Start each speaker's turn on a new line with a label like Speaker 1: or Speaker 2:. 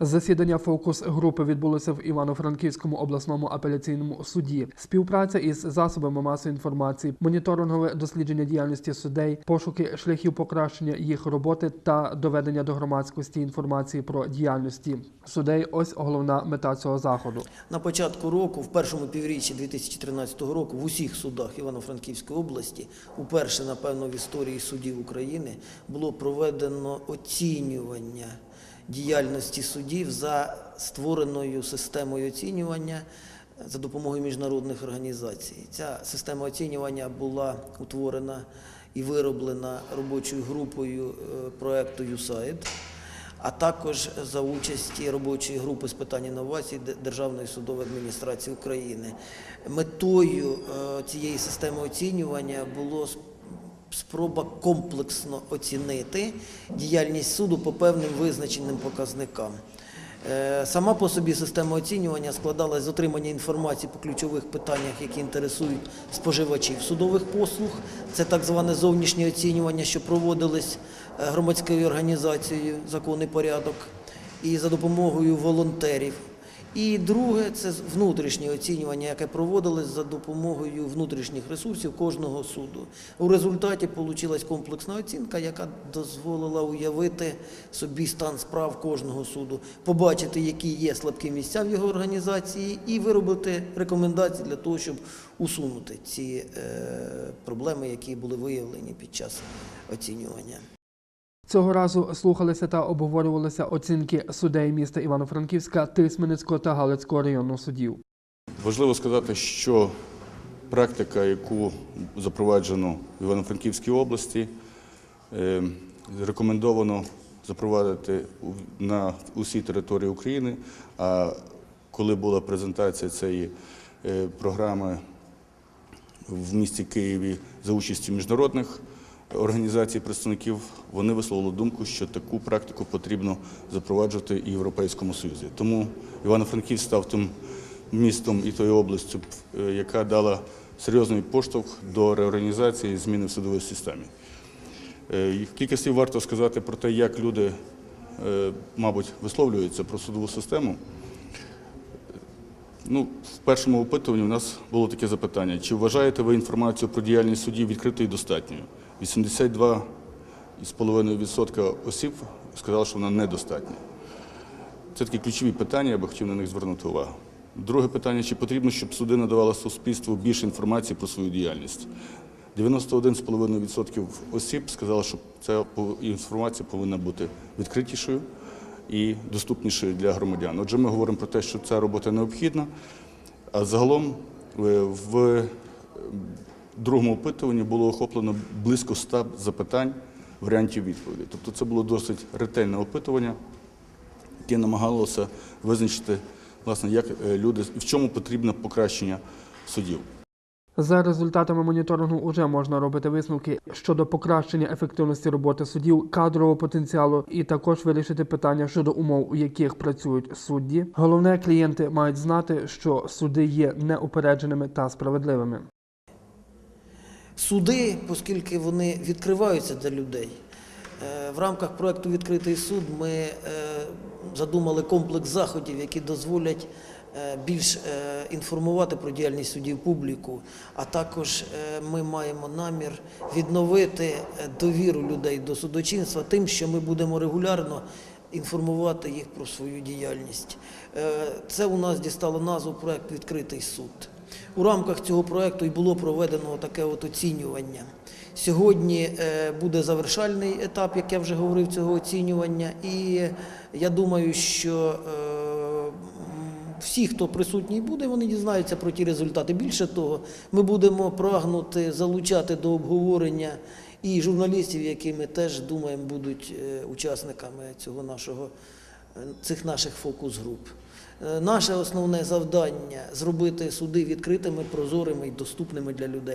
Speaker 1: Засідання фокус групи відбулося в Івано-Франківському обласному апеляційному суді. Співпраця із засобами масової інформації, моніторингове дослідження діяльності судей, пошуки шляхів покращення їх роботи та доведення до громадськості інформації про діяльності судей. Ось головна мета цього заходу.
Speaker 2: На початку року, в першому півріччі 2013 року, в усіх судах Івано-Франківської області, уперше, напевно, в історії судів України було проведено оцінювання діяльності судів за створеною системою оцінювання за допомогою міжнародних організацій. Ця система оцінювання була утворена і вироблена робочою групою е, проекту USAID а також за участі робочої групи з питань інновацій Державної судової адміністрації України. Метою е, цієї системи оцінювання було спроба комплексно оцінити діяльність суду по певним визначеним показникам. Е, Сама по собі система оцінювання складалась з отримання інформації по ключових питаннях, які інтересують споживачів судових послуг. Це так зване зовнішнє оцінювання, що проводились е, громадською організацією «Закон і порядок» і за допомогою волонтерів. І друге це внутрішнє оцінювання, яке проводилось за допомогою внутрішніх ресурсів кожного суду. У результаті вийшла комплексна оцінка, яка дозволила уявити собі стан справ кожного суду, побачити, які є слабкі місця в його організації, і виробити рекомендації для того, щоб усунути ці е, проблеми, які були виявлені під час оцінювання.
Speaker 1: Цього разу слухалися та обговорювалися оцінки судей міста Івано-Франківська, Тисменецького та Галицького районного судів.
Speaker 3: Важливо сказати, що практика, яку запроваджено в Івано-Франківській області, е, рекомендовано запровадити на усій території України. А коли була презентація цієї е, програми в місті Києві за участю міжнародних організацій представників, вони висловили думку, що таку практику потрібно запроваджувати і Європейському Союзі. Тому Івано-Франківськ став тим містом і тою областю, е, яка дала серйозний поштовх до реорганізації і зміни в судовій системі. Е, Кілька слів варто сказати про те, як люди, е, мабуть, висловлюються про судову систему. Ну, в першому опитуванні у нас було таке запитання: чи вважаєте ви інформацію про діяльність судів відкритою і достатньою? 82,5% осіб сказали, що вона недостатня. Це такі ключові питання, я би хотів на них звернути увагу. Друге питання: чи потрібно, щоб суди надавали суспільству більше інформації про свою діяльність? 91,5% осіб сказали, що ця інформація повинна бути відкритішою і доступнішою для громадян. Отже, ми говоримо про те, що ця робота необхідна. А загалом е, в е, другому опитуванні було охоплено близько 100 запитань, варіантів відповіді. Тобто це було досить ретельне опитування, яке намагалося визначити, власне, як е, люди, в чому потрібне покращення судів.
Speaker 1: За результатами моніторингу уже можна робити висновки щодо покращення ефективності роботи суддів, кадрового потенціалу і також вирішити питання щодо умов, у яких працюють судді. Головне, клієнти мають знати, що суди є неупередженими та справедливими.
Speaker 2: Суди, оскільки вони відкриваються для людей. е, В рамках проекту Відкритий суд ми е, задумали комплекс заходів, які дозволять більш е, інформувати про діяльність судів публіку, а також е, ми маємо намір відновити е, довіру людей до судочинства тим, що ми будемо регулярно інформувати їх про свою діяльність. Е, Це у нас дістало назву проект Відкритий суд. У рамках цього проекту і було проведено таке от оцінювання. Сьогодні е, буде завершальний етап, як я вже говорив, цього оцінювання, і я думаю, що е, всі, хто присутній буде, вони дізнаються про ті результати. Більше того, ми будемо прагнути залучати до обговорення і журналістів, які ми теж думаємо будуть е, учасниками цього нашого е, цих наших фокус-груп. Е, Наше основне завдання зробити суди відкритими, прозорими і доступними для людей.